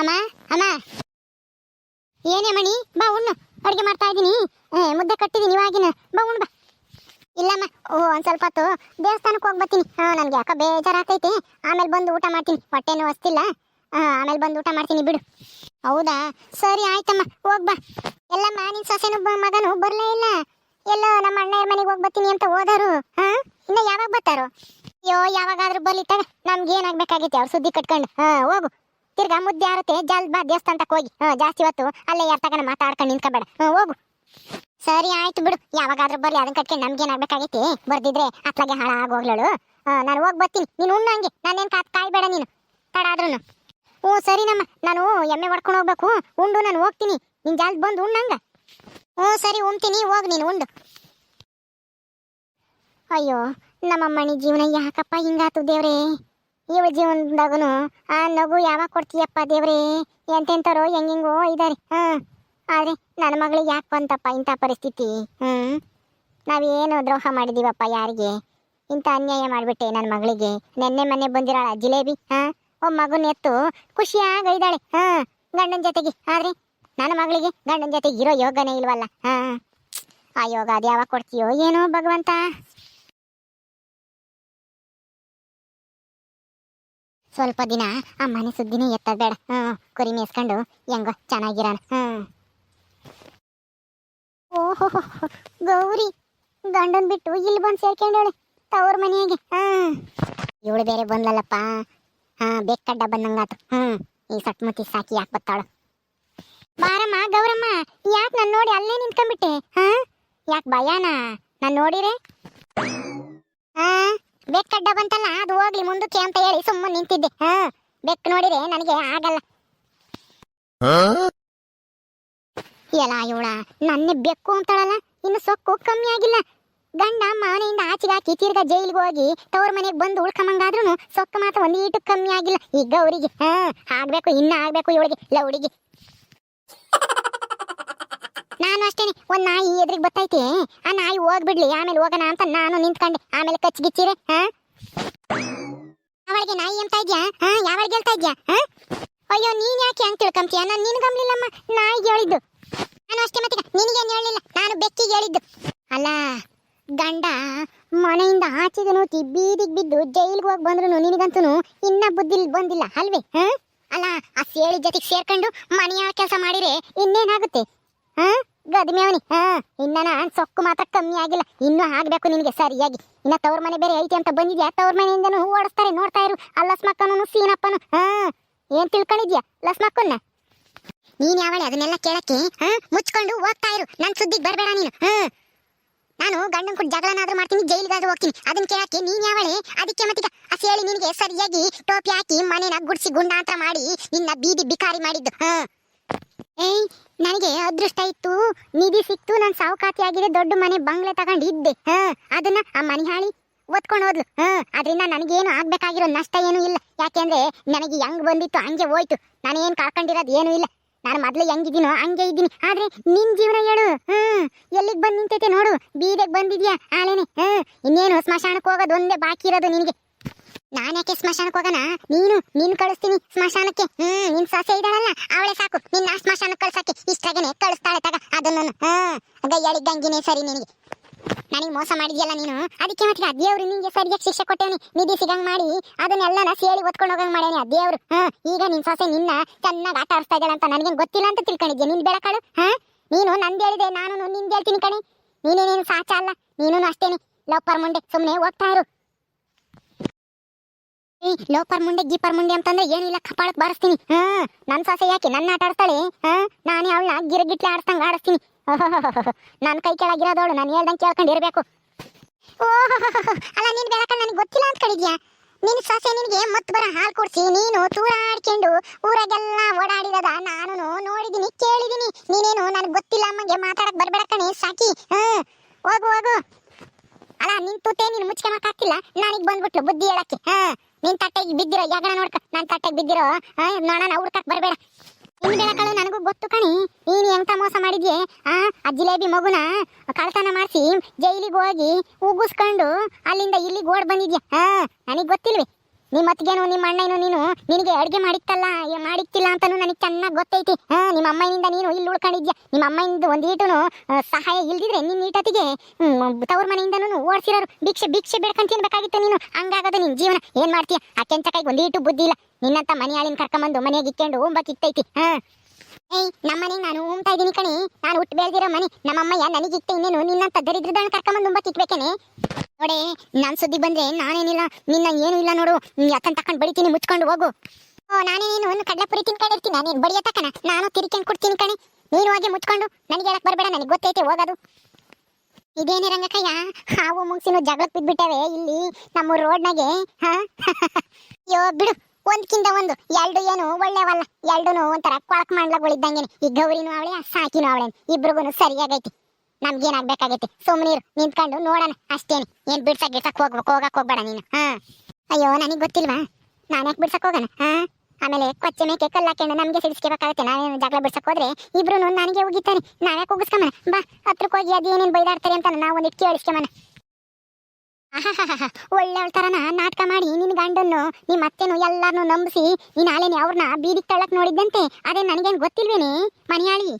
ಅಮ್ಮ ಅಮ್ಮ. ಏನೇ ಮಣಿ ಬಾ ಉಣ್ಣು. ಅಡುಗೆ ಮಾಡ್ತಾ ಇದ್ದೀನಿ. ಮುದ್ದೆ ಕಟ್ಟಿದ್ದೀನಿ ಇವಾಗಿನ ಬಾ ಉಣ್ಣು, ಬಾ. ಇಲ್ಲಮ್ಮ, ಓ, ಒಂದು ಸ್ವಲ್ಪ ಹೊತ್ತು ದೇವಸ್ಥಾನಕ್ಕೆ ಹೋಗಿ ಬರ್ತೀನಿ. ಹಾಂ, ನನಗೆ ಯಾಕೆ ಬೇಜಾರಾಗ್ತೈತೆ. ಆಮೇಲೆ ಬಂದು ಊಟ ಮಾಡ್ತೀನಿ. ಹೊಟ್ಟೆನೂ ಹಸ್ತಿಲ್ಲ. ಆಮೇಲೆ ಬಂದು ಊಟ ಮಾಡ್ತೀನಿ, ಬಿಡು. ಹೌದಾ? ಸರಿ, ಆಯ್ತಮ್ಮ. ಹೋಗ್ ಬಾ. ಎಲ್ಲಮ್ಮ ನಿನ್ನ ಸೊಸೆನು ಮಗನು ಬರಲೇ ಇಲ್ಲ. ಎಲ್ಲೋ ನಮ್ಮ ಅಣ್ಣಯ್ಯ ಮನೆಗೆ ಹೋಗಿ ಬರ್ತೀನಿ ಅಂತ ಹೋದರು, ಹಾಂ? ಇನ್ನು ಯಾವಾಗ ಬರ್ತಾರೋ? ಅಯ್ಯೋ, ಯಾವಾಗಾದ್ರೂ ಬಲಿ ತಗ. ನಮ್ಗೆ ಏನಾಗ್ಬೇಕಾಗೈತೆ ಅವ್ರು ಸುದ್ದಿ ಕಟ್ಕೊಂಡು. ಹಾಂ, ಹೋಗು. ತಿರ್ಗಾ ಮುದ್ದೆ ಆರತೆ ಜಲ್ ಬಾ ದೇವಸ್ಥಾನಕ್ಕೆ ಹೋಗಿ. ಹ್ಞೂ ಜಾಸ್ತಿ ಹೊತ್ತು ಅಲ್ಲೇ ಯಾರ ತಗನ ಮಾತಾಡ್ಕೊಂಡು ನಿಂತ್ಕೋಬೇಡ. ಹ್ಞೂ ಹೋಗು. ಸರಿ ಆಯ್ತು ಬಿಡು. ಯಾವಾಗಾದ್ರೂ ಬರ್ಲಿ ಅದನ್ನ ಕಟ್ಕೊಂಡು ನಮ್ಗೇನಾಗ್ಬೇಕಾಗೈತಿ ಬರ್ದಿದ್ರೆ ಅತ್ಲಾಗೆ ಹಾಳಾಗೋಗ್ಲಳು ನಾನು ಹೋಗಿ ಬರ್ತೀನಿ. ನೀನು ಉಣ್ಣಂಗೆ ನಾನೇನು ಕಾತ್ ಕಾಯ್ಬೇಡ ನೀನು. ತಡ ಆದ್ರೂ ಹ್ಞೂ ಸರಿನಮ್ಮ ನಾನು ಎಮ್ಮೆ ಹೊಡ್ಕೊಂಡು ಹೋಗ್ಬೇಕು. ಉಂಡು, ನಾನು ಹೋಗ್ತೀನಿ. ನೀನು ಜಾಲ್ ಬಂದು ಉಣ್ಣಂಗ ಹ್ಞೂ ಸರಿ, ಉಣ್ತೀನಿ. ಹೋಗಿ ನೀನು, ಉಂಡು. ಅಯ್ಯೋ ನಮ್ಮಮ್ಮನಿ ಜೀವನ ಯಾಕಪ್ಪ ಹಿಂಗಾತು ದೇವ್ರೇ? ಇವಳ ಜೀವನದಾಗನು, ಆ ನಗು ಯಾವಾಗ ಕೊಡ್ತೀಯಪ್ಪ ದೇವ್ರಿ? ಎಂತೆಂಥವ್ರು ಹೆಂಗಿಂಗೋ ಇದ್ದಾರೆ ಹಾಂ. ಆದರೆ ನನ್ನ ಮಗಳಿಗೆ ಯಾಕೆ ಬಂತಪ್ಪ ಇಂಥ ಪರಿಸ್ಥಿತಿ, ಹ್ಞೂ? ನಾವೇನು ದ್ರೋಹ ಮಾಡಿದೀವಪ್ಪ ಯಾರಿಗೆ? ಇಂಥ ಅನ್ಯಾಯ ಮಾಡಿಬಿಟ್ಟೆ ನನ್ನ ಮಗಳಿಗೆ. ನೆನ್ನೆ ಮೊನ್ನೆ ಬಂದಿರಾಳ ಜಿಲೇಬಿ, ಹಾಂ? ಒಬ್ಬ ಮಗುನ ಎತ್ತು, ಖುಷಿಯಾಗಿ ಇದ್ದಾಳೆ, ಹಾಂ. ಗಂಡನ ಜೊತೆಗೆ, ಆದರೆ ನನ್ನ ಮಗಳಿಗೆ ಗಂಡನ ಜೊತೆಗೆ ಇರೋ ಯೋಗನೇ ಇಲ್ವಲ್ಲ, ಹಾಂ. ಆ ಯೋಗ ಅದು ಯಾವಾಗ ಕೊಡ್ತೀಯೋ ಏನೋ ಭಗವಂತ. ಸ್ವಲ್ಪ ದಿನ ಆ ಮನೆ ಸುದ್ದಿನೇ ಎತ್ತದ ಬೇಡ. ಹ್ಞೂ ಕುರಿ ಮೇಸ್ಕೊಂಡು ಹೆಂಗೋ ಚೆನ್ನಾಗಿರೋಣ. ಹ್ಞೂ ಓಹೋ, ಗೌರಿ, ಗಂಡನ್ ಬಿಟ್ಟು ಇಲ್ಲಿ ಬಂದು ಸೇರ್ಕೊಂಡವಳೆ, ತವ್ರ ಮನೆಯಾಗೆ. ಹಾಂ ಇವಳು ಬೇರೆ ಬಂದ್ಲಲ್ಲಪ್ಪ. ಹಾಂ ಬೆಕ್ಕಡ್ಡ ಬಂದಂಗಾತು. ಹ್ಞೂ ಈ ಸಟ್ಮುತಿ ಸಾಕಿ ಯಾಕೆ ಬತ್ತಾಳು? ಬಾರಮ್ಮ, ಗೌರಮ್ಮ, ಯಾಕೆ ನಾನು ನೋಡಿ ಅಲ್ಲೇ ನಿಂತ್ಕೊಂಡ್ಬಿಟ್ಟೆ? ಹಾಂ, ಯಾಕೆ ಭಯಾನ? ನಾನು ನೋಡಿರೆ? ಬೆಕ್ಕಡ್ಡ ಬಂತಲ್ಲ ಅದು ಹೋಗ್ಲಿ ಮುಂದಕ್ಕೆ ಅಂತ ಹೇಳಿ ಸುಮ್ಮನೆ ನಿಂತಿದ್ದೆ. ಹಾ ಬೆಕ್ಕು ನೋಡಿದ್ರೆ ನನಗೆ ಆಗಲ್ಲ. ಎಲ್ಲ ಇವಳ ನನ್ನ ಬೆಕ್ಕು ಅಂತಾಳಲ್ಲ ಇನ್ನು ಸೊಕ್ಕು ಕಮ್ಮಿ ಆಗಿಲ್ಲ. ಗಂಡ ಮಾನೆಯಿಂದ ಆಚೆಗೆ ಹಾಕಿ ತಿರ್ಗ ಜೈಲಿಗೆ ಹೋಗಿ ತವ್ರ ಮನೆಗೆ ಬಂದು ಉಳ್ಕಮಂಗಾದ್ರೂ ಸೊಕ್ಕ ಮಾತ್ರ ಒಂದು ಈಟು ಕಮ್ಮಿ ಆಗಿಲ್ಲ. ಈಗ ಅವರಿಗೆ ಹಾ ಆಗ್ಬೇಕು ಇನ್ನ ಆಗ್ಬೇಕು ಇವಳಿಗೆ ಲೌಡಿಗೆ. ನಾನು ಅಷ್ಟೇನೆ. ಒಂದ್ ನಾಯಿ ಎದ್ರಿಗೆ ಬತ್ತೈತಿ. ಆ ನಾಯಿ ಹೋಗ್ಬಿಡ್ಲಿ, ಆಮೇಲೆ ಹೋಗೋಣ ಅಂತ ನಾನು ನಿಂತ್ಕೊಂಡೆ. ಆಮೇಲೆ ಕಚ್ಗಿಚ್ಚಿರೆ ಹಾ? ಅವಳಿಗೆ ನಾಯಿ ಎಂತ ಇದ್ಯಾ? ಹಾ ಯಾವಾಗ ಹೇಳ್ತಾ ಇದ್ಯಾ? ಅಯ್ಯೋ, ನೀನ್ ಯಾಕೆ ಹಂಗ್ ತಿಳ್ಕೊಂತೀಯ? ನಾನು ನಿನ್ಗಮ್ಲಿಲ್ಲಮ್ಮ ನಾಯಿ ಹೇಳಿದ್ದು. ನಾನು ಅಷ್ಟೇ ಮತ್ತೆ ನಿನಗೇನು ಹೇಳಿಲ್ಲ ನಾನು ಬೆಕ್ಕಿಗೆ ಹೇಳಿದ್ದು. ಅಲ್ಲ, ಗಂಡ ಮನೆಯಿಂದ ಆಚೆಗೂ ಬೀದಿಗೆ ಬಿದ್ದು ಜೈಲಿಗೆ ಹೋಗಿ ಬಂದ್ರು ನಿನಗಂತೂ ಇನ್ನ ಬುದ್ಧಿ ಬಂದಿಲ್ಲ ಅಲ್ವೇ, ಹ? ಅಲ್ಲ, ಆ ಸೇಳಿ ಜೊತೆಗೆ ಸೇರ್ಕೊಂಡು ಮನೆಯ ಕೆಲಸ ಮಾಡಿದ್ರೆ ಇನ್ನೇನಾಗುತ್ತೆ? ಹ ಗದ್ಮೇವನಿ ಹಾ, ಇನ್ನ ನಾನ್ ಸೊಕ್ಕು ಮಾತ್ರ ಕಮ್ಮಿ ಆಗಿಲ್ಲ. ಇನ್ನು ಆಗ್ಬೇಕು ನಿನಗೆ ಸರಿಯಾಗಿ. ಇನ್ನ ತವ್ರ ಮನೆ ಬೇರೆ ಐತಿ ಅಂತ ಬಂದಿದ್ಯಾ? ತವ್ರ ಮನೆಯಿಂದನೂ ಓಡಿಸ್ತಾರೆ, ನೋಡ್ತಾ ಇರು. ಆ ಲಸ್ಮಕ್ಕನು ಸೀನಪ್ಪನು. ಹಾ, ಏನ್ ತಿಳ್ಕೊಂಡಿದ್ಯಾ ಲಸ್ಮಕ್ಕನ್ನ? ನೀನ್ ಯಾವಳೆ ಅದನ್ನೆಲ್ಲ ಕೇಳಕ್ಕೆ? ಹಾ, ಮುಚ್ಕೊಂಡು ಹೋಗ್ತಾ ಇರು. ನನ್ ಸುದ್ದಿಗೆ ಬರಬೇಡ ನೀನು. ಹ. ನಾನು ಗಂಡನ್ ಕೊಟ್ಟು ಜಗಳನಾದ್ರೂ ಮಾಡ್ತೀನಿ, ಜೈಲಿಗಾದ್ರೂ ಹೋಗ್ತೀನಿ. ಅದನ್ನ ಕೇಳಕ್ಕೆ ನೀನ್ ಯಾವಳೆ? ಅದಕ್ಕೆ ಮತ್ತೀಗ ಹೇಳಿ ನಿನಗೆ ಸರಿಯಾಗಿ ಟೋಪಿ ಹಾಕಿ ಮನೆನ ಗುಡ್ಸಿ ಗುಂಡಾಂತರ ಮಾಡಿ ನಿನ್ನ ಬೀದಿ ಬಿಕಾರಿ ಮಾಡಿದ್ದು. ಹ. ಏಯ್, ನನಗೆ ಅದೃಷ್ಟ ಇತ್ತು. ನಿಧಿ ಸಿಕ್ತು, ನಾನು ಸಾವುಕಾತಿ ಆಗಿದೆ, ದೊಡ್ಡ ಮನೆ ಬಂಗ್ಲೆ ತಗೊಂಡಿದ್ದೆ ಹ, ಅದನ್ನ ಆ ಮನೆ ಹಾಳಿ ಒತ್ಕೊಂಡು ಹೋದ್ಲು. ಹ ಅದರಿಂದ ನನಗೇನು ಆಗ್ಬೇಕಾಗಿರೋ ನಷ್ಟ ಏನೂ ಇಲ್ಲ. ಯಾಕೆಂದ್ರೆ ನನಗೆ ಹೆಂಗ್ ಬಂದಿತ್ತು ಹಂಗೆ ಹೋಯ್ತು. ನಾನೇನು ಕಳ್ಕೊಂಡಿರೋದು ಏನು ಇಲ್ಲ. ನಾನು ಮೊದಲು ಹೆಂಗಿದ್ದೀನೋ ಹಂಗೆ ಇದ್ದೀನಿ. ಆದ್ರೆ ನಿನ್ ಜೀವನ ಹೇಳು. ಹ್ಮ್ ಎಲ್ಲಿಗೆ ಬಂದು ನಿಂತೈತೆ ನೋಡು. ಬೀದಿಗೆ ಬಂದಿದ್ಯಾ ಆಲೇನೆ ಹ್ಮ್ ಇನ್ನೇನು ಸ್ಮಶಾನಕ್ಕೆ ಹೋಗೋದು ಒಂದೇ ಬಾಕಿ ಇರೋದು ನಿನಗೆ. ನಾನು ಯಾಕೆ ಸ್ಮಶಾನಕ್ಕೆ ಹೋಗೋಣ? ನೀನು, ನೀನ್ ಕಳಿಸ್ತೀನಿ ಸ್ಮಶಾನಕ್ಕೆ. ಹ್ಮ್, ನಿನ್ ಸೊಸೆ ಇದ್ದಾಳಲ್ಲ, ಅವಳೆ ಸಾಕು. ನಿನ್ನ ಸ್ಮಶಾನಕ್ಕೆ ಕಳ್ಸಕ್ಕೆ. ಇಷ್ಟಾಗೇನೆ ಕಳಿಸ್ತಾಳೆ ತಗ ಅದನ್ನು ಹ್ಮ್, ಗೈಯಾಳಿ ಗಂಗಿನೇ ಸರಿ ನಿನಗೆ. ನನಗೆ ಮೋಸ ಮಾಡಿದ್ಯಲ್ಲ ನೀನು? ಅದಕ್ಕೆ ಮತ್ತೆ ದೇವ್ರು ನಿಂಗೆ ಸರಿಯಾಗಿ ಶಿಕ್ಷೆ ಕೊಟ್ಟೇವನಿ ನಿಧಿ ಸಿಗಂಗ್ ಮಾಡಿ ಅದನ್ನೆಲ್ಲನ ಸೇಳಿ ಒತ್ಕೊಂಡು ಹೋಗಂಗ್ ಮಾಡ್ಯಾನಿ ಆ ದೇವ್ರು. ಹಾ ಈಗ ನಿನ್ ಸೊಸೆ ನಿನ್ನ ಚೆನ್ನಾಗಿ ಆಟ ಆಡಿಸ್ತಾ ಇದ್ದಾಳೆ ಅಂತ ನನಗೆ ಗೊತ್ತಿಲ್ಲ ಅಂತ ತಿಳ್ಕೊಂಡಿದ್ಯಾ ನಿನ್ ಬೆಳಕಾಳು? ಹಾ ನೀನು ನಂದು ಹೇಳಿದೆ ನಾನು ನಿಂದು ಹೇಳ್ತೀನಿ ಕಣೆ. ನೀನೇನೇನು ಸಾಚ ಅಲ್ಲ ನೀನು ಅಷ್ಟೇನೆ. ಲೋಪರ್ ಮುಂಡೆ ಸುಮ್ಮನೆ ಹೋಗ್ತಾ ಇರು. ಲೋಪರ್ ಮುಂಡೆ, ಗೀಪರ್ ಮುಂಡೆ ಅಂತಂದ್ರೆ ಏನಿಲ್ಲ ಕಪಾಳಕ್ ಬಾರಿಸ್ತೀನಿ. ಹಾ, ನನ್ ಸೊಸೆ ಯಾಕೆ ನನ್ನ ಆಟ ಆಡ್ತಾಳೆ ಹಾ, ನಾನೇ ಅವಳನ್ನ ಗಿರಗಿಟ್ಲೆ ಆಡಿಸ್ತಂಗ ಆಡಿಸ್ತೀನಿ. ನನ್ನ ಕೈ ಕೆಳಗಿರೋದವಳು ನಾನು ಹೇಳ್ದಂಗೆ ಕೇಳ್ಕೊಂಡು ಇರಬೇಕು ಅಲ್ಲ, ನೀನ್ ಬೆಳಕ ನನಗೆ ಗೊತ್ತಿಲ್ಲ ಅಂತ ಕಡಿದ್ಯಾ ನಿನ್ ಸೊಸೆ ನಿನಗೆ ಮತ್ ಬರ ಹಾಲ್ ಕೊಡ್ಸಿ, ನೀನು ತೂರಾಡ್ಕೊಂಡು ಊರಾಗೆಲ್ಲ ಓಡಾಡಿರೋದ ನಾನು ನೋಡಿದೀನಿ, ಕೇಳಿದೀನಿ. ನೀನೇನು ನನಗೆ ಗೊತ್ತಿಲ್ಲ ಅಮ್ಮಗೆ ಮಾತಾಡಕ್ ಬರ್ಬೇಡ ಕಣೆ, ಸಾಕಿ. ಹಾ, ಹೋಗು ಹೋಗು. ಅಲ್ಲ, ನಿನ್ ತುತ್ತೆ ನೀನು ಮುಚ್ಕೊಳಕ್ಕಾಗ್ತಿಲ್ಲ ನನಗೆ ಬಂದ್ಬಿಟ್ಲು ಬುದ್ಧಿ ಹೇಳಕ್ಕೆ. ಹಾ. ನಿನ್ ತಟ್ಟೆಗೆ ಬಿದ್ದಿರೋ ಯಾಕ ನೋಡ್ಕ. ನಾನ್ ತಟ್ಟೆಗೆ ಬಿದ್ದಿರೋ ನೋಡೋಣ ಹುಡ್ಕಕ್ ಬರ್ಬೇಡ. ನಿನ್ ಬೆಳಕಳು ನನಗೂ ಗೊತ್ತು ಕಣಿ. ನೀನು ಎಂತ ಮೋಸ ಮಾಡಿದ್ಯೆ? ಆ ಆ ಜಿಲೇಬಿ ಮಗುನ ಕಳ್ತನ ಮಾಡಿಸಿ ಜೈಲಿಗೆ ಹೋಗಿ ಉಗುಸ್ಕೊಂಡು ಅಲ್ಲಿಂದ ಇಲ್ಲಿಗೆ ಓಡ್ ಬಂದಿದ್ಯಾ? ಹಾ ನನಗೆ ಗೊತ್ತಿಲ್ವೇ? ನಿಮ್ಮ ಅತ್ತಿಗೆನು ನಿಮ್ಮ ಅಣ್ಣನು ನೀನು ನಿನಗೆ ಅಡುಗೆ ಮಾಡಿತ್ತಲ್ಲ ಮಾಡಿತ್ತಿಲ್ಲ ಅಂತಾನು ನನಗೆ ಚೆನ್ನಾಗಿ ಗೊತ್ತೈತಿ. ಹಾ ನಿಮ್ಮ ಅಮ್ಮನಿಂದ ನೀನು ಇಲ್ಲಿ ಉಳ್ಕೊಂಡಿದ್ಯಾ? ನಿಮ್ಮ ಅಮ್ಮನಿಂದ ಒಂದೀಟುನು ಸಹಾಯ ಇಲ್ದಿದ್ರೆ ನಿನ್ನ ಈಟತಿಗೆ ತವ್ರ ಮನೆಯಿಂದನೂ ಓಡಿಸಿರೋರು. ಭಿಕ್ಷೆ ಭಿಕ್ಷೆ ಬೇಡ್ಕೊಂಡು ತಿನ್ಬೇಕಾಗಿತ್ತು ನೀನು? ಹಂಗಾಗದು ನಿನ್ನ ಜೀವನ. ಏನು ಮಾಡ್ತೀಯ? ಆ ಕೆಂಚಕಾಯಿಗೆ ಒಂದೀಟು ಬುದ್ಧಿ ಇಲ್ಲ. ನಿನ್ನಂತ ಮನೆಯಾಳಿನ ಕರ್ಕೊಂಬಂದು ಮನೆಗೆ ಇಕ್ಕೊಂಡು ಉಂಬಕ್ ಇತ್ತೈತಿ ಹಾ. ಏಯ್ ನಮ್ಮ ಮನೆಗೆ ನಾನು ಉಮ್ತಾ ಇದ್ದೀನಿ ಕಣಿ. ನಾನು ಹುಟ್ಟು ಬೆಳೆದಿರೋ ಮನೆ. ನಮ್ಮಮ್ಮಯ್ಯ ನನಗೆ ಇತ್ತೆ ಇನ್ನೇನು. ನಿನ್ನಂತ ದರಿದ್ರದನ್ನ ಕರ್ಕೊಂಬಂದು ಉಂಬಕ್ ತಿಕ್ಬೇಕೇನೆ ನೋಡಿ, ನಾನು ಸುದ್ದಿ ಬಂದ್ರೆ ನಾನೇನಿಲ್ಲ. ನಿನ್ನ ಏನು ಇಲ್ಲ ನೋಡು. ಯಾಕಂತ ತಕೊಂಡು ಬಡಿತೀನಿ, ಮುಚ್ಕೊಂಡು ಹೋಗು. ಓ ನಾನೇ ಒಂದು ತಿನ್ಕೊಂಡು ತಿನ್ಕೊಂಡಿರ್ತೀನಿ? ನೀನು ಬಡಿಯ ತಕನ ನಾನು ತಿರ್ಕೊಂಡು ಕೊಡ್ತೀನಿ ಕಣಿ. ನೀನು ಹೋಗಿ ಮುಚ್ಕೊಂಡು. ನನಗೆ ಹೇಳಕ್ ಬರಬೇಡ, ನನಗೆ ಗೊತ್ತೈತೆ ಹೋಗೋದು. ಇದೇನೇ ರಂಗಕ್ಕಯ್ಯ ಹಾವು ಮುಂಗ್ಸಿನ ಜಗಳಕ್ಕೆ ಬಿದ್ಬಿಟ್ಟವೆ ಇಲ್ಲಿ, ನಮ್ಮ ರೋಡ್ನಾಗೆ. ಹಾ? ಅಯ್ಯೋ, ಬಿಡು. ಒಂದ್ಕಿಂತ ಒಂದು. ಎರಡು ಏನು? ಒಳ್ಳೆವಲ್ಲ. ಎರಡೂನು ಒಂಥರ ಕೊಳಕ್ ಮಾಡ್ಲಗಳಿದ್ದಂಗೆನೆ ಈ ಗೌರಿನೂ ಅವಳೆ ಸಾಕಿನೂ ಅವಳೆ ಇಬ್ರಿಗೂ ಸರಿಯಾಗೈತಿ. ನಮ್ಗೇನಾಗ್ಬೇಕಾಗೈತಿ? ಸುಮ್ಮನೀರು ನಿಂತ್ಕೊಂಡು ನೋಡೋಣ ಅಷ್ಟೇನೆ. ಏನ್ ಬಿಡ್ಸಕ್ ಗಿಡ್ಸಕ್ ಹೋಗ್ಬೇಕು, ಹೋಗಕ್ ಹೋಗ್ಬೇಡ ನೀನು. ಹಾ. ಅಯ್ಯೋ, ನನಗೆ ಗೊತ್ತಿಲ್ವಾ? ನಾನು ಯಾಕೆ ಬಿಡ್ಸಕ್ ಹೋಗೋಣ? ಹಾ? ಆಮೇಲೆ ಕೊಚ್ಚೆ ಮೇಕೆ ಕಲ್ಲ ಹಾಕೊಂಡು ನಮಗೆ ಸಿಡಿಸ್ಕೋಬೇಕಾಗುತ್ತೆ. ನಾನೇನು ಜಗಳ ಬಿಡ್ಸಕ್ ಹೋದ್ರೆ ಇಬ್ರು ನನಗೆ ಹೋಗಿತಾನೆ ನಾವ್ಯಾಕೆ ಹೋಗಿಸ್ಕೊಂಬನ ಬಾ ಹತ್ರಕ್ಕೆ ಹೋಗಿ ಅದೇನೇನು ಬೈದಾಡ್ತಾರೆ ಅಂತ ನಾವು ಒಂದಿಟ್ಟು ಕೇಳಿಸ್ಕೊಂಬನ ಒಳ್ಳೆ ತರನ ನಾಟಕ ಮಾಡಿ ನಿನ್ ಗಂಡನ್ನು ನಿಮ್ಮ ಅತ್ತೆನು ಎಲ್ಲಾರನು ನಂಬಿಸಿ ನೀನ್ ಆಲೇನೆ ಅವ್ರನ್ನ ಬೀದಿಗೆ ತಳಕ್ ನೋಡಿದ್ದಂತೆ, ಅದೇ ನನಗೇನ್ ಗೊತ್ತಿಲ್ವೇನೆ? ಮನೆಯಾಳಿ.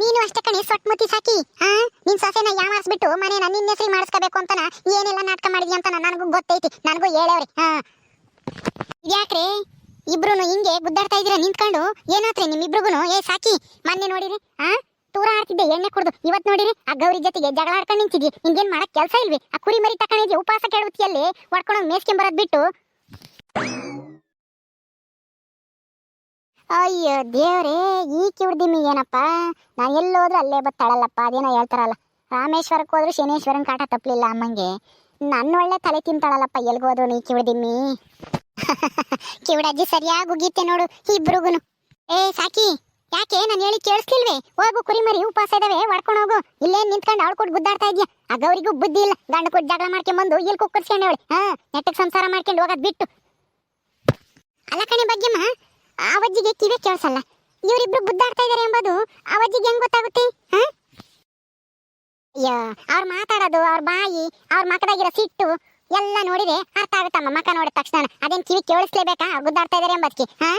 ನೀನು ಅಷ್ಟೇ ಕಣೆ ಸೊಟ್ಮುತಿ ಸಾಕಿ. ಹಾ ನಿನ್ ಸೊಸೆನ ಯಾಮಾರಿಸ್ಬಿಟ್ಟು ಮನೇನ ನಿನ್ನ ಹೆಸರಿ ಮಾಡಿಸ್ಕೋಬೇಕು ಅಂತನ ಏನೆಲ್ಲ ನಾಟಕ ಮಾಡಿದ್ಯ ಅಂತ ನನಗೂ ಗೊತ್ತೈತಿ, ನನಗೂ ಹೇಳವ್ರಿ. ಹಾ ಯಾಕ್ರೆ ಇಬ್ರು ಹಿಂಗೆ ಗುದ್ದಾಡ್ತಾ ಇದೀರ ನಿಂತ್ಕೊಂಡು? ಏನಾತ್ರಿ ನಿಮ್ಮಿಬ್ರಿಗೂ ಏ, ಸಾಕಿ. ಮೊನ್ನೆ ನೋಡಿರಿ. ಆ? ತೂರ ಆಡ್ತಿದ್ದೆ, ಎಣ್ಣೆ ಕುಡ್ದು. ಇವತ್ ನೋಡಿರಿ, ಆ ಗೌರಿ ಜೊತೆಗೆ ಜಗಳ ಆಡ್ಕೊಂಡು ನಿಂತಿದ್ವಿ ನಿಂಗೇನ್ ಮಾಡಕ್ ಕೆಲಸ ಇಲ್ವಿ? ಆ ಕುರಿ ಮರಿ ತಕೊಂಡಿದ್ವಿ ಉಪವಾಸ ಕೆಡುತ್ತಿಯಲ್ಲಿ ಹೊಡ್ಕೊಂಡು ಮೇಸ್ಕೊಂಡ್ ಬರೋದ್ ಬಿಟ್ಟು. ಅಯ್ಯೋ ದೇವ್ರೇ, ಈ ಕಿವ್ದಿಮಿ ಏನಪ್ಪ? ನಾನು ಎಲ್ಲೋದ್ರೂ ಅಲ್ಲೇ ಬತ್ತಾಳಲ್ಲಪ್ಪ, ಅದೇನೋ ಹೇಳ್ತಾರಲ್ಲ. ರಾಮೇಶ್ವರಕ್ಕೆ ಹೋದ್ರು ಶನೇಶ್ವರನ್ ಕಾಟ ತಪ್ಪಲಿಲ್ಲ ಅಮ್ಮಂಗೆ. ನನ್ನ ಒಳ್ಳೆ ತಲೆ ತಿಂತಾಳಲ್ಲಪ್ಪ ಎಲ್ಗೋದ್ರು ನೀ ಕಿವಿಡಿಮ್ಮಿ ಕಿವಿಡಜ್ಜಿ ಸರಿಯಾಗಿ ಉಗೀತೆ ನೋಡು ಇಬ್ರಿಗೂ ಏ, ಸಾಕಿ. ಯಾಕೆ ನಾನು ಹೇಳಿ ಕೇಳಿಸ್ತಿಲ್ವೇ ಹೋಗು ಕುರಿಮರಿ ಉಪವಾಸ ಇದಾವೆ, ಹೊಡ್ಕೊಂಡು ಹೋಗು. ಇಲ್ಲೇ ನಿಂತ್ಕೊಂಡು ಅವಳು ಕೊಟ್ಟು ಗುದ್ದಾಡ್ತಾ ಇದ್ಯಾ? ಆ ಗೌರಿಗೂ ಬುದ್ಧಿ ಇಲ್ಲ. ಗಂಡ ಕೊಟ್ಟು ಜಗಳ ಮಾಡ್ಕೊಂಡ್ ಬಂದು ಇಲ್ಲಿ ಅವಳು ಹಾ ಸಂಸಾರ ಮಾಡ್ಕೊಂಡು ಹೋಗೋದು ಬಿಟ್ಟು. ಅಲ್ಲ ಕಣೆ ಬಗ್ಗೆಮ್ಮ ಆ ಅವಜ್ಜಿಗೆ ಕಿವಿ ಕೇಳಿಸಲ್ಲ. ಇವರಿಬ್ರು ಗುದ್ದಾಡ್ತಾ ಇದಾರೆ ಎಂಬುದು ಅವಜ್ಜಿಗೆ ಹೆಂಗ್ ಗೊತ್ತಾಗುತ್ತೆ? ಹಾ? ಅಯ್ಯೋ, ಅವ್ರು ಮಾತಾಡೋದು, ಅವ್ರ ಬಾಯಿ, ಅವ್ರ ಮಕದಾಗಿರೋ ಸಿಟ್ಟು ಎಲ್ಲ ನೋಡಿದ್ರೆ ಅರ್ಥ ಆಗುತ್ತಮ್ಮ. ಮಕ ನೋಡಿದ ತಕ್ಷಣ ಅದೇನು ಕಿವಿ ಕೇಳಿಸ್ಲೇಬೇಕಾ? ಗುದ್ದಾಡ್ತಾ ಇದಾರೆ ಎಂಬುದಕ್ಕೆ ಹಾ?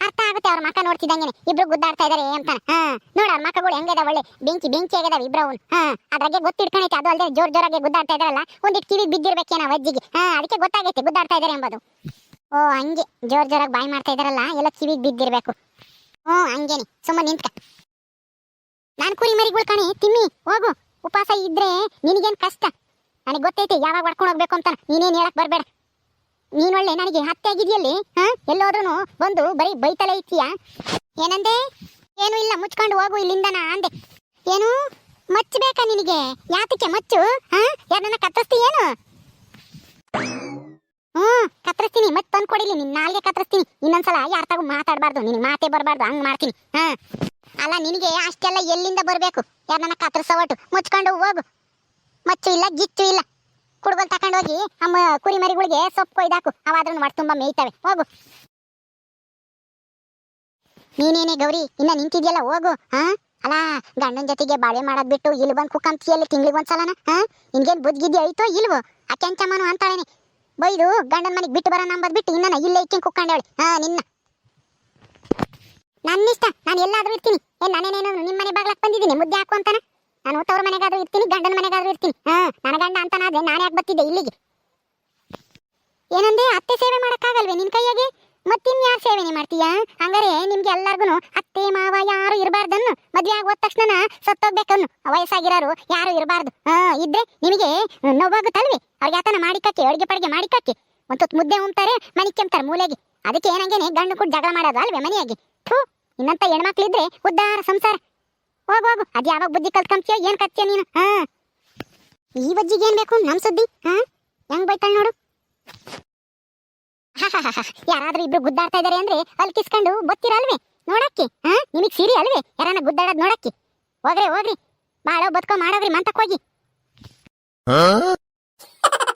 ಅರ್ಥ ಆಗುತ್ತೆ, ಅವ್ರ ಮಕ್ಕ ನೋಡ್ತಿದ್ದಂಗೆ ಇಬ್ರು ಗುದ್ದಾಡ್ತಾ ಇದಾರೆ ಅಂತ ಹಾ, ನೋಡ ಅವ್ರ ಮಕ್ಕಳು ಹೆಂಗದ ಒಳ್ಳೆ. ಬೆಂಕಿ ಬೆಂಕಿ ಆಗಿದಾವ ಇಬ್ರು ಹಾ, ಅದ್ರಾಗೆ ಗೊತ್ತಿಟ್ಕೊಂಡೈತೆ ಅದು ಅಲ್ಲದೆ ಜೋರ್ ಜೋರಾಗಿ ಗುದ್ದಾಡ್ತಾ ಇದಾರಲ್ಲ ಒಂದಿಟ್ಟು ಕಿವಿ ಬಿದ್ದಿರ್ಬೇಕೇನ ಅಜ್ಜಿಗೆ. ಹಾ, ಅದಕ್ಕೆ ಗೊತ್ತಾಗೈತೆ, ಗುದ್ದಾಡ್ತಾ ಇದಾರೆ ಎಂಬುದು. ಓ, ಹಂಗೆ, ಜೋರ್ ಜೋರಾಗಿ ಬಾಯಿ ಮಾಡ್ತಾ ಇದಾರಲ್ಲ, ಎಲ್ಲ ಕಿವಿಗೆ ಬಿದ್ದಿರ್ಬೇಕು. ಹ್ಞೂ, ಹಂಗೇನೆ ಸುಮ್ಮನೆ ನಿಂತ ನಾನು ಕುರಿ ಮರಿಗಳು ಕಣಿ ತಿಮ್ಮಿ ಹೋಗು. ಉಪವಾಸ ಇದ್ರೆ ನಿನಗೇನು ಕಷ್ಟ? ನನಗೆ ಗೊತ್ತೈತೆ, ಯಾವಾಗ ಹೊಡ್ಕೊಂಡು ಹೋಗ್ಬೇಕು ಅಂತ ನೀನೇನು ಹೇಳಕ್ ಬರ್ಬೇಡ. ನೀನ್ ಒಳ್ಳೆ ನನಗೆ ಹತ್ತೆ ಆಗಿದೆಯಲ್ಲಿ, ಹಾ? ಎಲ್ಲೋದ್ರೂ ಬಂದು ಬರೀ ಬೈತಲೇ ಇತ್ತೀಯ ಏನಂದೆ? ಏನು ಇಲ್ಲ, ಮುಚ್ಕೊಂಡು ಹೋಗು ಇಲ್ಲಿಂದನ ಅಂದೆ. ಏನು? ಮಚ್ಚಬೇಕಾ ನಿನಗೆ? ಯಾತಕ್ಕೆ ಮಚ್ಚು? ಹಾ? ಯಾರನ್ನ ಕತ್ತರಿಸ್ತೀಯೇನು ಹ್ಮ್ ಕತ್ತರಿಸ್ತೀನಿ. ಮತ್ತೆ ತಂದು ಕೊಡಿಲಿ ನಿನ್ನ ನಾಲ್ಗೆ ಕತ್ತರಿಸ್ತೀನಿ. ಇನ್ನೊಂದ್ಸಲ ಯಾರ ತಗೋ ಮಾತಾಡಬಾರ್ದು. ನಿನಗೆ ಮಾತೇ ಬರಬಾರ್ದು, ಹಂಗ್ ಮಾಡ್ತೀನಿ. ಹಾ? ಅಲ್ಲ, ನಿನಗೆ ಅಷ್ಟೆಲ್ಲ ಎಲ್ಲಿಂದ ಬರಬೇಕು? ಯಾರನ್ನ ಕತ್ತರಿಸೋ ಒಟ್ಟು? ಮುಚ್ಕೊಂಡು ಹೋಗು. ಮಚ್ಚು ಇಲ್ಲ, ಗಿಚ್ಚು ಇಲ್ಲ. ಕುಡ್ಗೋಲ್ ತಕೊಂಡು ಹೋಗಿ ಅಮ್ಮ ಕುರಿ ಮರಿಗಳಿಗೆ ಸೊಪ್ಪು ಕೊಯ್ದಾಕು ಅವಾದ್ರೂ ಹೊಟ್ಟೆ ತುಂಬಾ ಮೇಯ್ತವೆ. ಹೋಗು. ನೀನೇನೆ ಗೌರಿ, ಇನ್ನ ನಿಂತಿದ್ಯಲ್ಲ, ಹೋಗು. ಹಾ ಅಲ್ಲ ಗಂಡನ ಜೊತೆಗೆ ಬಾಳೆ ಮಾಡೋದ್ ಬಿಟ್ಟು ಇಲ್ಲಿ ಬಂದು ಕುಕ್ಕಂತಿಯಲ್ಲಿ ತಿಂಗ್ಳಿಗೆ ಒಂದ್ಸಲನ? ಹಾ ನಿನ್ಗೇನ್ ಬುದ್ಗಿದ್ದಿ ಐತೋ ಇಲ್ವೋ? ಆ ಕೆಂಚಮ್ಮನು ಅಂತಾಳೇನೆ. ಬೈದು, ಗಂಡನ ಮನೆಗೆ ಬಿಟ್ಟು ಬರೋಣ ಅಂಬದ್ ಬಿಟ್ಟು ಇನ್ನ ಇಲ್ಲೇ ಇಕ್ಕಿಂಗ್ ಕುಕ್ಕಂಡವಳಿ. ಹಾ ನಿನ್ನ. ನನ್ನಿಷ್ಟ. ನಾನು ಎಲ್ಲಾದ್ರೂ ಇರ್ತೀನಿ. ಏ, ನಾನೇನೇನು ನಿಮ್ಮ ಮನೆ ಬಾಗ್ಲಕ್ ಬಂದಿದ್ದೀನಿ. ಮುದ್ದೆ ಹಾಕು ಅಂತಾನ? ನಾನು ತವ್ರ ಮನೆಗಾದ್ರೂ ಇರ್ತೀನಿ, ಗಂಡನ ಮನೆಗಾದ್ರೂ ಇರ್ತೀನಿ. ಹಾ, ನನ್ನ ಗಂಡ ಅಂತನಾದ್ರೆ ನಾನು ಯಾಕೆ ಬರ್ತಿದ್ದೆ ಇಲ್ಲಿಗೆ? ಏನಂದೆ, ಅತ್ತೆ ಸೇವೆ ಮಾಡಕ್ಕಾಗಲ್ವೇ ನಿನ್ ಕೈಯಾಗೆ? ಮತ್ತಿನ್ ಯಾರು ಸೇವೆನೆ ಮಾಡ್ತೀಯಾ? ಹಂಗಾರೆ ನಿಮ್ಗೆ ಎಲ್ಲಾರ್ಗು ಅತ್ತೆ, ಮಾವ ಯಾರು ಇರಬಾರ್ದನ್ನು? ಮದ್ವೆ ಆಗೋದ ತಕ್ಷಣ ಸತ್ತೋಗ್ಬೇಕನ್ನು. ವಯಸ್ಸಾಗಿರೋರು ಯಾರು ಇರಬಾರ್ದು. ಹಾ, ಇದ್ರೆ ನಿಮಗೆ ನೋವಾಗುತ್ತಲ್ವೇ? ಅವ್ರಿಗೆ ಆತನ ಮಾಡಿಕಕ್ಕೆ, ಅಡಿಗೆ ಪಡಿಗೆ ಮಾಡಿಕಕ್ಕೆ. ಒಂದ್ ಹೊತ್ತು ಮುದ್ದೆ ಉಂತಾರೆ ಮನಿ ಕೆಂಪ್ತಾರೆ ಮೂಲೆಗೆ. ಅದಕ್ಕೆ ಏನಂಗೇನೆ ಗಂಡು ಕೂಡ ಜಗಳ ಮಾಡೋದು ಅಲ್ವೇ ಮನೆಯಾಗಿ? ಥೂ, ಇನ್ನಂತ ಹೆಣ್ಮಕ್ಳಿದ್ರೆ ಉದ್ದಾರ ಸಂಸಾರ. ಹೋಗು ಹೋಗು. ಅದ್ ಯಾವಾಗ ಬುದ್ಧಿ ಕಲ್ತ್ಕೊಂತೀಯ ಏನ್ ಕತ್ತೀಯ ನೀನು? ಹಾ. ಈ ಬಜ್ಜಿಗೆ ಏನ್ ಬೇಕು ನಮ್ ಸುದ್ದಿ? ಹಾ? ಹೆಂಗ್ ಬೈತಾಳ ನೋಡು. ಯಾರಾದ್ರೂ ಇಬ್ರು ಗುದ್ದಾಡ್ತಾ ಇದಾರೆ ಅಂದ್ರೆ ಅಲ್ಲಿ ಕಿಸ್ಕೊಂಡು ಬತ್ತಿರಲ್ವೇ? ನೋಡಕ್ಕೆ ಹಾ? ನಿಮಗ್ ಸೀರಿ ಅಲ್ವೇ? ಯಾರನ್ನ ಗುದ್ದಾಡೋದ್ ನೋಡಕ್ಕೆ. ಹೋಗ್ರಿ ಹೋಗ್ರಿ. ಬಾಳೋ ಬದ್ಕೋ ಮಾಡೋಗ್ರಿ ಮಂತಕ್ ಹೋಗಿ.